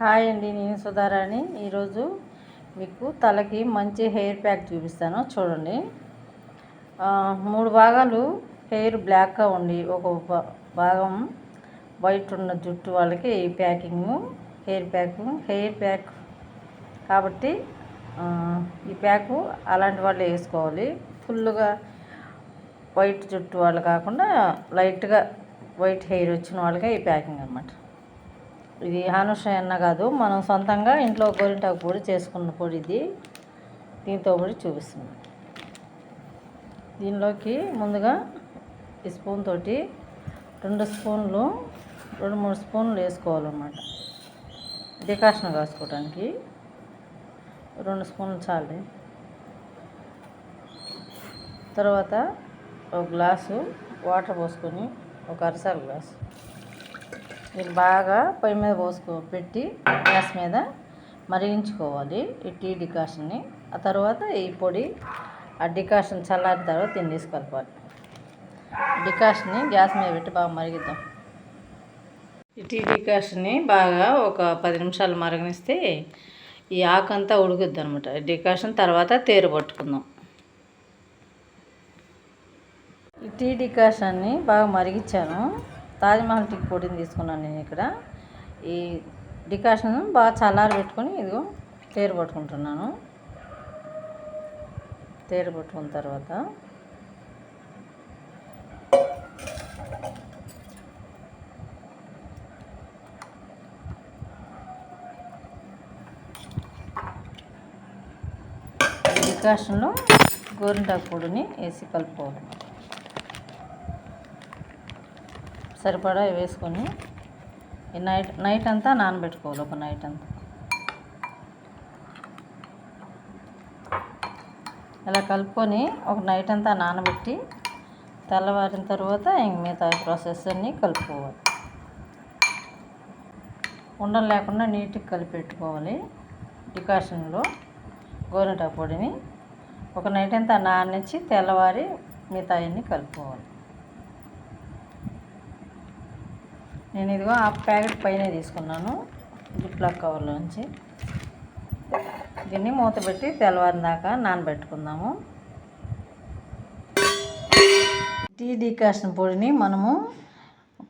Hi అండి నేను సుధారాణి. ఈరోజు మీకు తలకి మంచి హెయిర్ ప్యాక్ చూపిస్తాను. చూడండి. మూడు భాగాలు హెయిర్ బ్లాక్గా ఉండి ఒక భా- భాగం వైట్ ఉన్న జుట్టు వాళ్ళకి ఈ packing hair pack hair pack కాబట్టి ఈ ప్యాకు అలాంటి వాళ్ళు వేసుకోవాలి. ఫుల్గా వైట్ జుట్టు వాళ్ళు కాకుండా లైట్గా వైట్ హెయిర్ వచ్చిన వాళ్ళకే ఈ ప్యాకింగ్ అనమాట ఇది హానుష ఎన్న కాదు మనం సొంతంగా ఇంట్లో గోరింటాకు పొడి చేసుకున్న పొడి ఇది. దీంతో పొడి చూపిస్తుంది దీనిలోకి ముందుగా ఈ స్పూన్ తోటి రెండు స్పూన్లు రెండు మూడు స్పూన్లు వేసుకోవాలన్నమాట. డికాషన్ కాసుకోవడానికి రెండు స్పూన్లు చాలు. తర్వాత ఒక గ్లాసు వాటర్ పోసుకొని ఒక అరసాల గ్లాసు. దీన్ని బాగా పొయ్యి మీద పోసుకో పెట్టి గ్యాస్ మీద మరిగించుకోవాలి ఈ టీ డికాషన్ని. ఆ తర్వాత ఈ పొడి ఆ డికాషన్ చల్లారిన తర్వాత దీన్ని తీసుకెళ్ళిపోవాలి. డికాషన్ని గ్యాస్ మీద పెట్టి బాగా మరిగిద్దాం. ఈ టీ డికాషన్ని బాగా ఒక పది నిమిషాలు మరగనిస్తే ఈ ఆకంతా ఉడుకుద్ది అనమాట డికాషన్ తర్వాత తేరు పట్టుకుందాం. ఈ టీ డికాషన్ని బాగా మరిగించాను. తాజ్మహల్ టీ పొడిని తీసుకున్నాను నేను ఇక్కడ. ఈ డికాషన్ బాగా చల్లారి పెట్టుకొని ఇదిగో తేరు పట్టుకుంటున్నాను. తేరు పట్టుకున్న తర్వాత డికాషన్లో గోరింటాకు పొడిని వేసి కలుపుకోవాలి. సరిపడా వేసుకొని నైట్ నైట్ అంతా నానబెట్టుకోవాలి ఒక నైట్ అంతా. ఇలా కలుపుకొని ఒక నైట్ అంతా నానబెట్టి తెల్లవారిన తర్వాత ఇంక మిగతా ప్రాసెస్ అన్నీ కలుపుకోవాలి. ఉండలు లేకుండా నీట్గా కలిపెట్టుకోవాలి. డికాషన్లో గోరింటా పొడిని. ఒక నైట్ అంతా నానించి తెల్లవారి మిగతా అన్నీ కలుపుకోవాలి. నేను ఇదిగో ఆ ప్యాకెట్ పైన తీసుకున్నాను జిప్లాక్ కవర్లోంచి. దీన్ని మూత పెట్టి తెల్లవారిన దాకా నానబెట్టుకుందాము. టీ డికాషన్ పొడిని మనము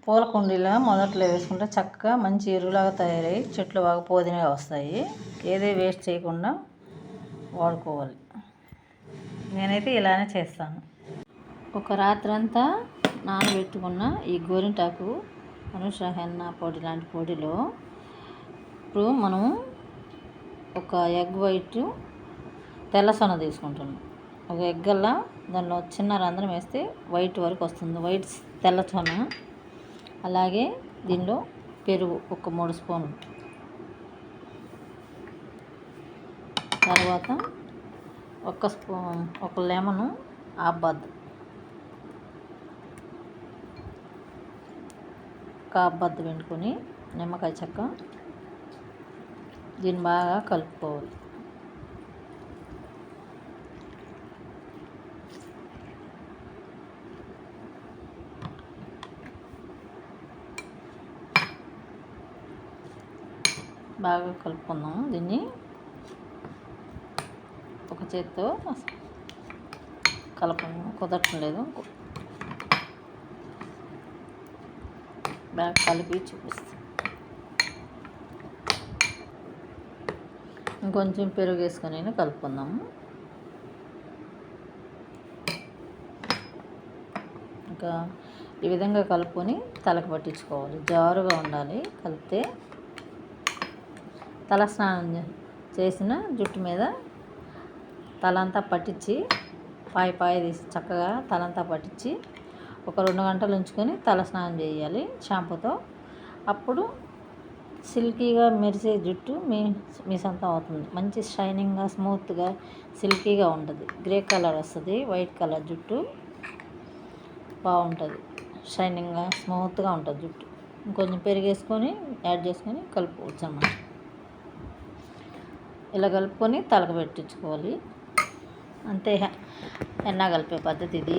పూల కుండీలో మొదట్లో వేసుకుంటే చక్కగా మంచి ఎరువులాగా తయారయ్యి చెట్లు బాగా పోదినగా వస్తాయి. ఏదే వేస్ట్ చేయకుండా వాడుకోవాలి. నేనైతే ఇలానే చేస్తాను. ఒక రాత్రంతా నానబెట్టుకున్న ఈ గోరింటాకు అనుష హెన్న పొడి లాంటి పొడిలో ఇప్పుడు మనం ఒక ఎగ్ వైట్ తెల్ల సొన తీసుకుంటున్నాం. ఒక ఎగ్గల్లా దానిలో చిన్న రంధ్రం వేస్తే వైట్ వరకు వస్తుంది. వైట్ తెల్ల సొన అలాగే దీనిలో పెరుగు ఒక మూడు స్పూన్లు. తర్వాత ఒక స్పూన్ ఒక లెమను ఆబద్దు. కాబ్బద్దు పెట్టుకొని నిమ్మకాయ చెక్క దీన్ని బాగా కలుపుకోవాలి. బాగా కలుపుకుందాం దీన్ని ఒక చేత్తో కలపడం కుదరటం బాగా కలిపి చూపిస్తాను ఇంకొంచెం పెరుగు వేసుకొని కలుపుకుందాము ఇంకా ఈ విధంగా కలుపుకొని తలకు పట్టించుకోవాలి. జారుగా ఉండాలి. కలిపితే తల స్నానం చేసిన జుట్టు మీద తలంతా పట్టించి పాయ పాయ తీసి చక్కగా తలంతా పట్టించి ఒక రెండు గంటలు ఉంచుకొని తల స్నానం చేయాలి షాంపూతో. అప్పుడు సిల్కీగా మెరిసే జుట్టు మీ మీ సొంతం అవుతుంది. మంచి షైనింగ్గా స్మూత్గా సిల్కీగా ఉంటుంది. గ్రే కలర్ వస్తుంది వైట్ కలర్ జుట్టు బాగుంటుంది. షైనింగ్గా స్మూత్గా ఉంటుంది జుట్టు. ఇంకొంచెం పెరిగేసుకొని యాడ్ చేసుకొని కలుపుకోవచ్చు అన్నమాట. ఇలా కలుపుకొని తలకు పెట్టించుకోవాలి. అంతే ఎన్న కలిపే పద్ధతి ఇది.